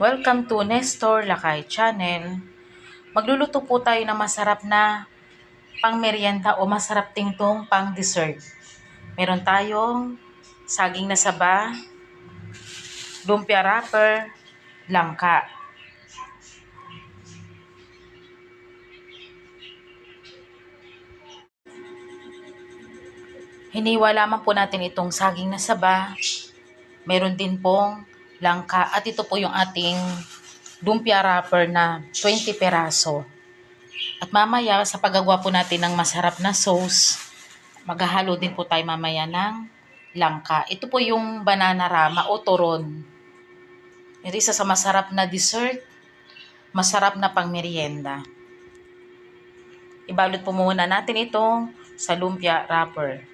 Welcome to Nestor Lakay Channel. Magluluto po tayo ng masarap na pang merienda o masarap tingtong pang dessert. Meron tayong saging na saba, lumpia wrapper, langka. Hiniwa lamang po natin itong saging na saba. Meron din pong langka. At ito po yung ating lumpia wrapper na 20 peraso. At mamaya, sa paggagawa po natin ng masarap na sauce, maghahalo din po tayo mamaya ng langka. Ito po yung banana rama o turon. Ito isa sa masarap na dessert, masarap na pang merienda. Ibalot po muna natin itong sa lumpia wrapper.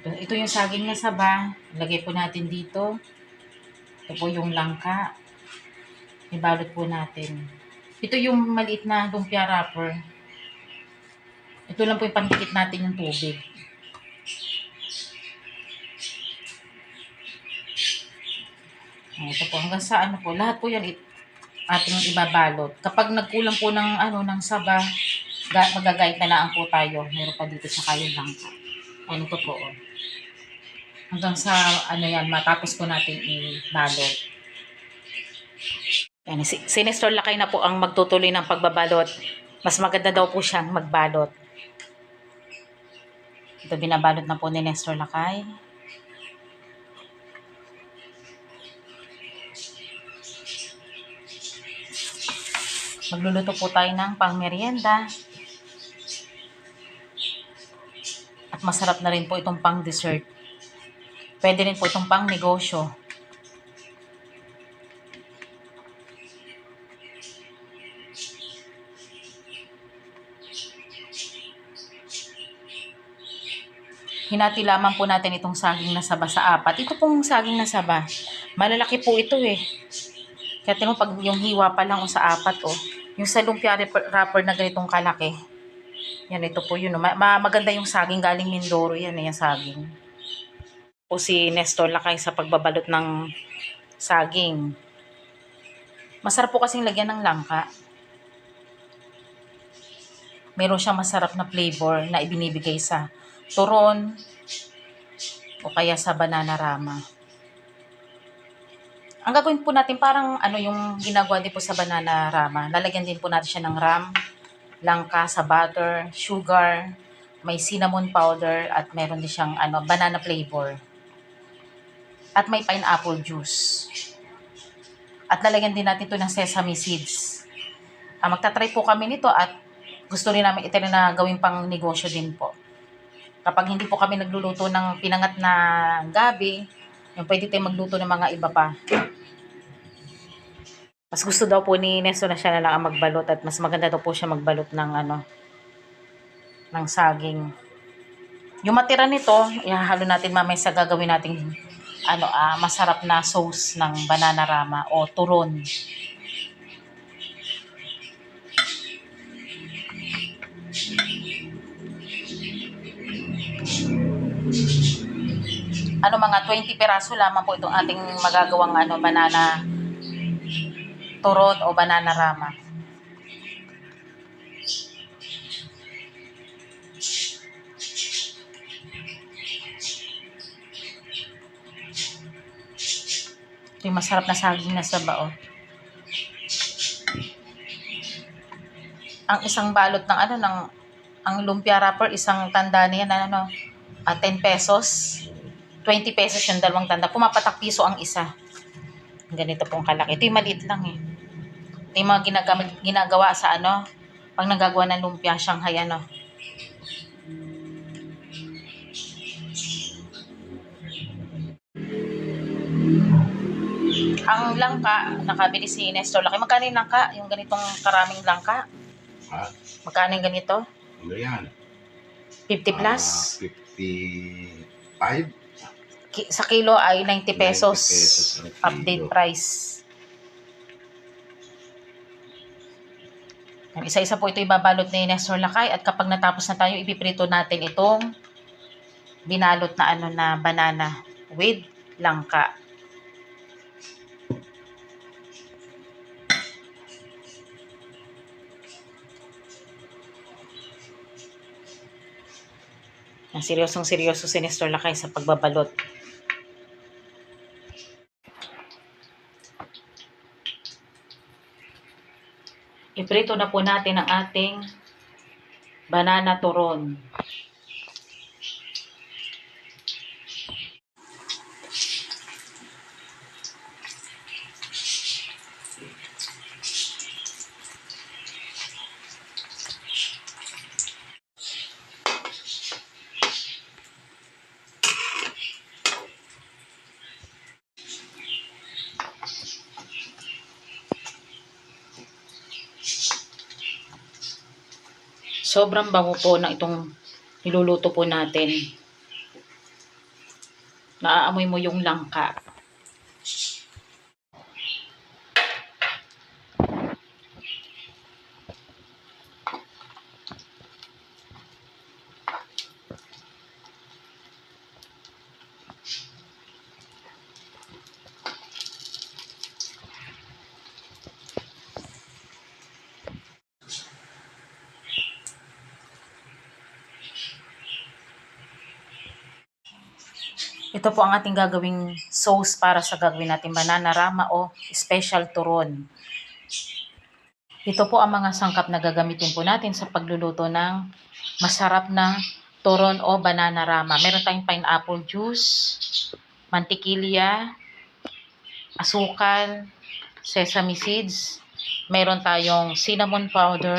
Ito, yung saging na saba. Lagay po natin dito. Ito po yung langka. Ibalot po natin. Ito yung maliit na lumpia wrapper. Ito lang po yung pandikit natin yung tubig. Ah, Ito po, hanggang sa ano po, lahat po yan it, ating ibabalot. Kapag nagkulang po ng ano ng saba, ga, magagayat na lang po tayo. Meron pa dito sa kayong langka. Ano to po, oh. Hanggang sa ano yan, matapos po natin ibalot. Yan, si, si Nestor Lakay na po ang magtutuloy ng pagbabalot. Mas maganda daw po siyang magbalot. Ito binabalot na po ni Nestor Lakay. Magluluto po tayo ng pangmerienda. At masarap na rin po itong pang dessert. Pwede rin po itong pang negosyo. Hinati lamang po natin itong saging na saba sa apat. Ito pong saging na saba. Malalaki po ito eh. Kaya mo, pag yung hiwa pa lang o sa apat o. Yung sa lumpia wrapper na ganitong kalaki. Yan, ito po yun. Ma- ma- maganda yung saging galing Mindoro. Yan, eh, yung saging. Po si Nestor Lakay sa pagbabalot ng saging. Masarap po kasing lagyan ng langka. Meron siyang masarap na flavor na ibinibigay sa turon o kaya sa banana rama. Ang gagawin po natin parang ano yung ginagawa din po sa banana rama. Lalagyan din po natin siya ng ram, langka sa butter, sugar, may cinnamon powder at meron din siyang ano banana flavor. At may pineapple juice. At lalagyan din natin ito ng sesame seeds. Ah, magta-try po kami nito at gusto rin namin ito na gawin pang negosyo din po. Kapag hindi po kami nagluluto ng pinangat na gabi, yung pwede tayo magluto ng mga iba pa. Mas gusto daw po ni Nesto na siya na lang ang magbalot at mas maganda daw po siya magbalot ng ano, ng saging. Yung matira nito, ihahalo natin mamaya sa gagawin nating ano, ah, masarap na sauce ng banana rama o turon. ano mga 20 peraso lamang po itong ating magagawang ano banana turon o banana rama. Ito yung masarap na saging na saba oh. Ang isang balot ng ano ng ang lumpia wrapper isang tanda na ano ah, 10 pesos. 20 pesos yung dalawang tanda. Pumapatak piso ang isa. Ganito pong kalaki. Ito yung maliit lang eh. Ito yung mga ginagawa, ginagawa sa ano, pag nagagawa ng lumpia, Shanghai ano. Ang langka, nakabili si Nestor Laki. Magkano yung langka? Yung ganitong karaming langka? Ha? Magkano yung ganito? Ano yan? 50 plus? Ah, 55? Ki- sa kilo ay 90 pesos. 90 pesos. Update price. Kung isa-isa po ito ibabalot ni Nestor Lakay at kapag natapos na tayo, ipiprito natin itong binalot na ano na banana with langka. Ang seryosong seryoso si Nestor Lakay sa pagbabalot. Iprito na po natin ang ating banana turon. Sobrang bango po ng itong niluluto po natin. Naaamoy mo yung langka. Ito po ang ating gagawing sauce para sa gagawin natin banana rama o special turon. Ito po ang mga sangkap na gagamitin po natin sa pagluluto ng masarap na turon o banana rama. Meron tayong pineapple juice, mantikilya, asukal, sesame seeds, meron tayong cinnamon powder,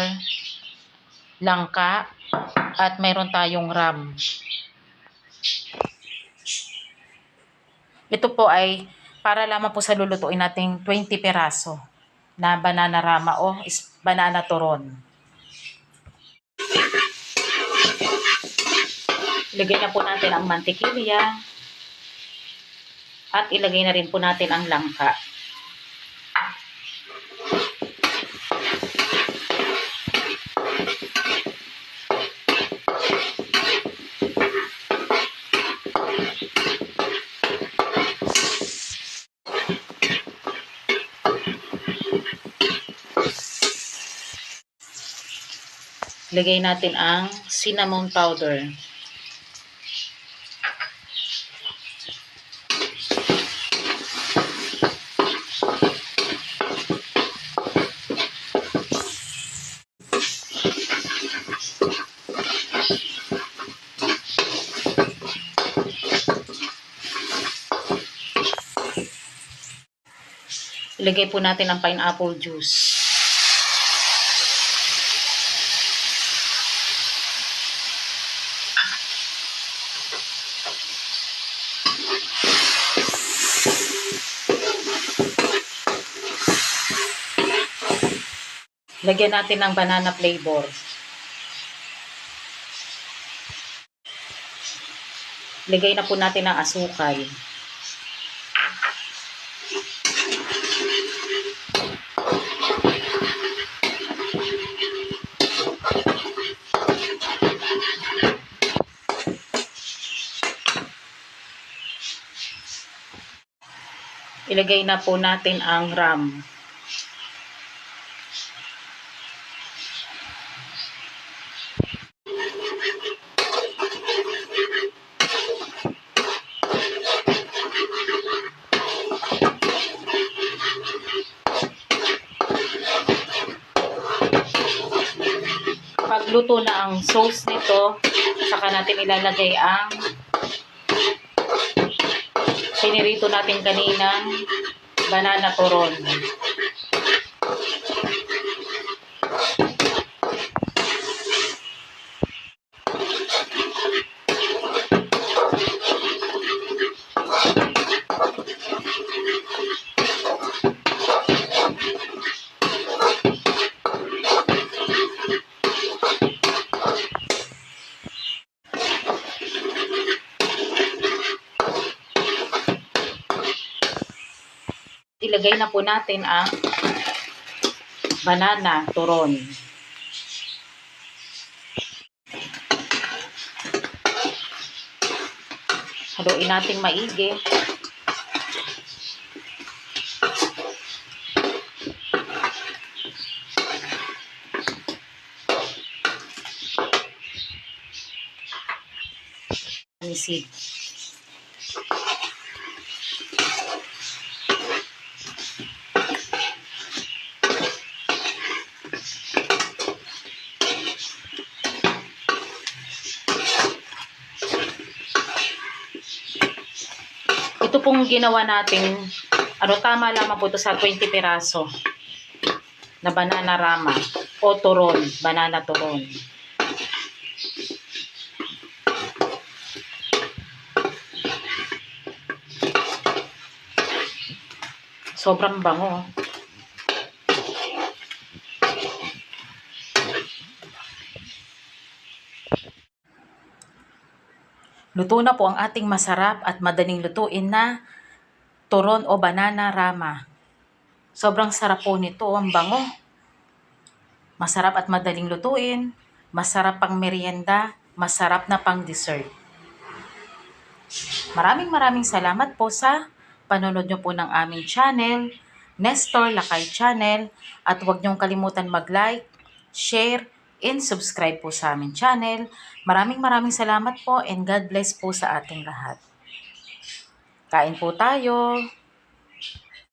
langka, at meron tayong ram. Ito po ay para lamang po sa lulutuin nating 20 peraso na banana rama o banana turon. Ilagay na po natin ang mantikilya at ilagay na rin po natin ang langka. Ilagay natin ang cinnamon powder. Ilagay po natin ang pineapple juice. Lagyan natin ng banana flavor. Lagay na po natin ang asukal. Ilagay na po natin ang ram. Pagluto na ang sauce nito, saka natin ilalagay ang pinirito natin kaninang banana turon. Ilagay na po natin ang banana turon. Haluin natin maigi. Nisid. Ito pong ginawa natin, ano tama lamang po ito sa 20 piraso na banana rama o turon, banana turon. Sobrang bango. Luto na po ang ating masarap at madaling lutuin na turon o banana rama. Sobrang sarap po nito, ang bango. Masarap at madaling lutuin, masarap pang merienda, masarap na pang dessert. Maraming maraming salamat po sa panonood nyo po ng aming channel, Nestor Lakay Channel, at huwag niyong kalimutan mag-like, share, and subscribe po sa aming channel. Maraming maraming salamat po and God bless po sa ating lahat. Kain po tayo.